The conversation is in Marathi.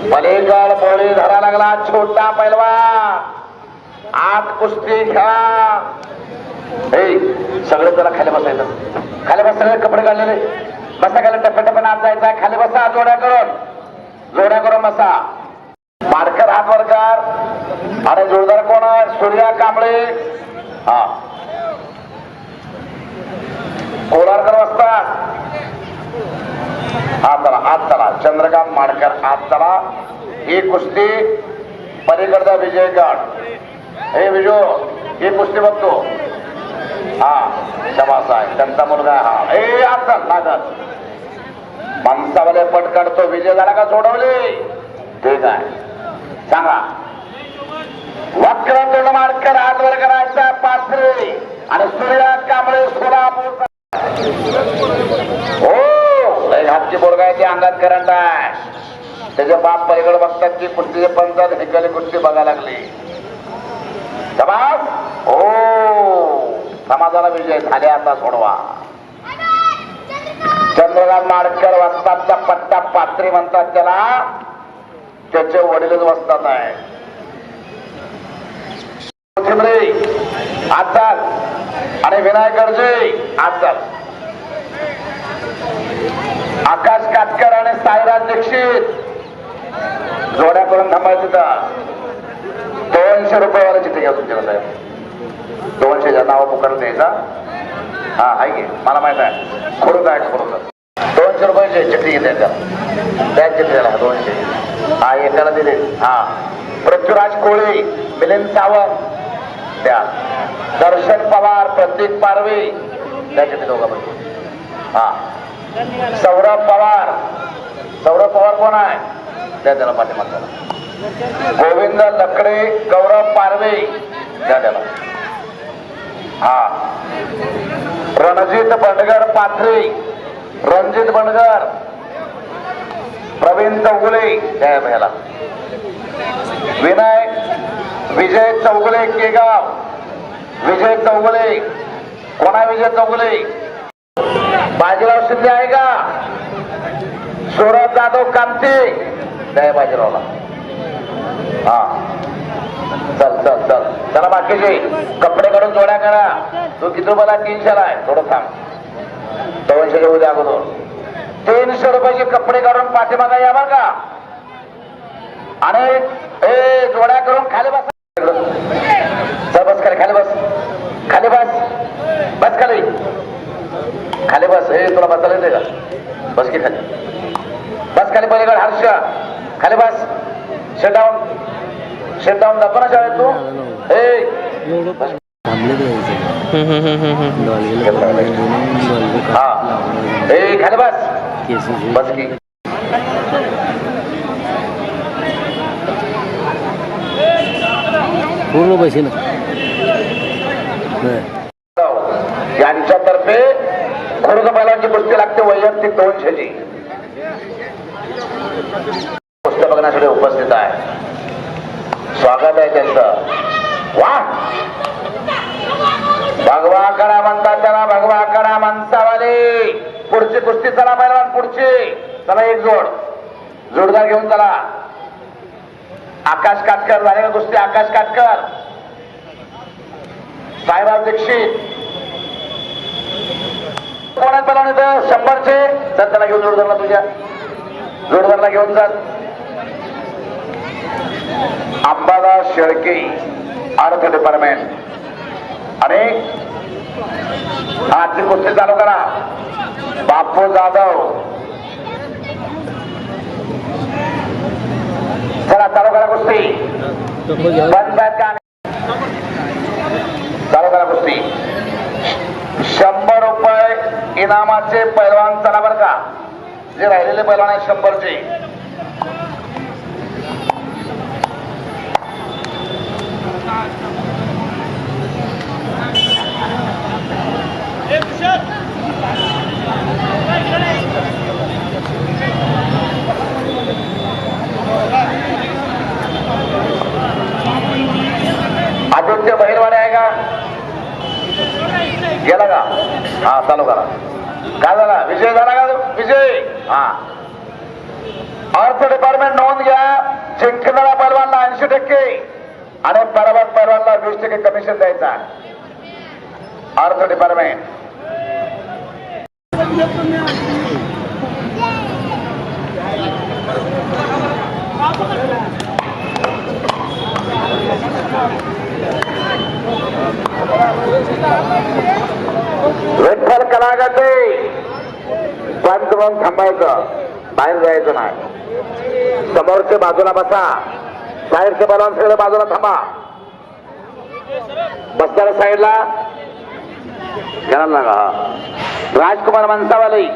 पलीकड पोळी धरा लागला छोटा पैलवा. आत कुस्ती खेळा. ए सगळे जरा खाली बसायचं. खाली बस सगळे कपडे काढलेले. बसा खाली टप्प्याटप्प्याने आत जायचा खाली बसा जोड्या करून. जोड्या करून बसा. मारकर हात वरकर. अरे आणि जोरदार कोण सूर्या कांबळे. हा. कोलारकर वाजतात हा चला हात चला चंद्रकांत माडकर हात चला ही कुस्ती पलीकडचा विजयगड. हे विजो ही कुस्ती बघतो. हा शबास आहे. त्यांचा मुलगा हा. ए हात चल लागत माणसावाले पट विजय झाला का सोडवले? ठीक आहे. सांगा. वक्रतुंड माडकर हात वर करायचा पाथरे आणि सूर्या कांबळे सोलापूर हो लय घातची बोरगा आहे ते अंगात करंट आहे त्याचे बाप पलीकडे बघतात की कुस्तीचे पंचायत हिकली कुस्ती बघायला लागली. समाज हो! समाजाला विजय झाले आता सोडवा. चंद्रकांत माडकर वस्तादचा पट्टा पात्री म्हणतात त्याला. त्याचे वडीलच वस्तात आहे आता आणि विनायकरजी गडजे आज चाल आकाश काटकर आणि साईराज दीक्षित जोड्या करून थांबायचं तिथं दोनशे रुपयेवाला चिठ्ठी घ्या तुमच्याकडे साहेब. दोनशेच्या नाव पुकार द्यायचा हा आहे की. मला माहीत आहे. खोडून आहे खोडून दोनशे रुपयाची चिठ्ठी घेते त्याला त्या. चिठ्ठीला दोनशे. हा एकाला दिले. हा. पृथ्वीराज कोळी मिलिंद सावंत. त्या दर्शन पवार प्रतीक पारवे. त्या चिठ्ठी दोघांमध्ये हा. सौरभ पवार सौरभ पवार कोण आहे? त्या त्याला पाठिंबा गोविंद लकडे गौरव पारवे. त्या त्याला. हा. रणजित बंडगर पाथरे. रणजित बंडगर. प्रवीण चौगुले. त्या भयाला विनय विजय चौगुले केगाव. विजय चौगुले. कोणा विजय चौगुले? बाजीराव शिंदे आहे का? सौरभ जाधव कामते त्या बाजीरावला. हा. चल चल चल. चला बाकीचे. कपडे काढून जोड्या करा. तू किती रुपयाला तीनशेला आहे. थोडं थांब. दोनशे घेऊ द्या अगोदर. तीनशे रुपयाचे कपडे काढून पाठीमागा या बरं का. आणि ए जोड्या करून खाली बस. चल बस खाली खाली बस. खाली बस. बस खाली. खाली बस. हे तुला बसायला येते का? बस की खाली बस खाली पलीकडे हर्ष खाली बस. शेट डाऊन शेट डाऊन दाखव ना शाळेत तू? हा. ए खाली बस. बस की. पूर्ण पैसे ना. यांच्यातर्फे खुर्द बैलांची कुस्ती लागते वैयक्तिक दोनशेची. कुस्ती उपस्थित आहे. स्वागत आहे त्यांचं. वा! भगवा करा म्हणतात त्याला भगवा करा माणसावाले पुढची कुस्ती चला बैलवान पुढची. चला एक जोड. जोडदार घेऊन चला. आकाश काटकर झाले का कुस्ती? आकाश काटकर. साहेबराव दीक्षित. कोणात बोलावून शंभरचे? चल त्याला घेऊन जोडदारला तुझ्या. जोडदारला घेऊन जात अंबादास शेळके अर्थ डिपार्टमेंट आणि आजची कुस्ती चालू करा बापू जाधव चला चालू करा कुस्ती बंद बंद का चालू करा कुस्ती शंभर रुपये इनामाचे पैलवान चला बरं का जे राहिलेले पैलवान आहेत शंभरचे आदित्य बहिरवाडे आहे का? गेला का? हा चालू करा. काय झाला? विजय झाला का विजय? हा. अर्थ डिपार्टमेंट नोंद अर्थ डिपार्टमेंट विठ्ठल कलागते. बंद म्हणून थांबायचं. बाहेर जायचं नाही. समोरच्या बाजूला बसा. बाहेरच्या बलवान सगळ्या बाजूला थांबा. बसताना साईडला घ्यायला लागा. राजकुमार मनसावाली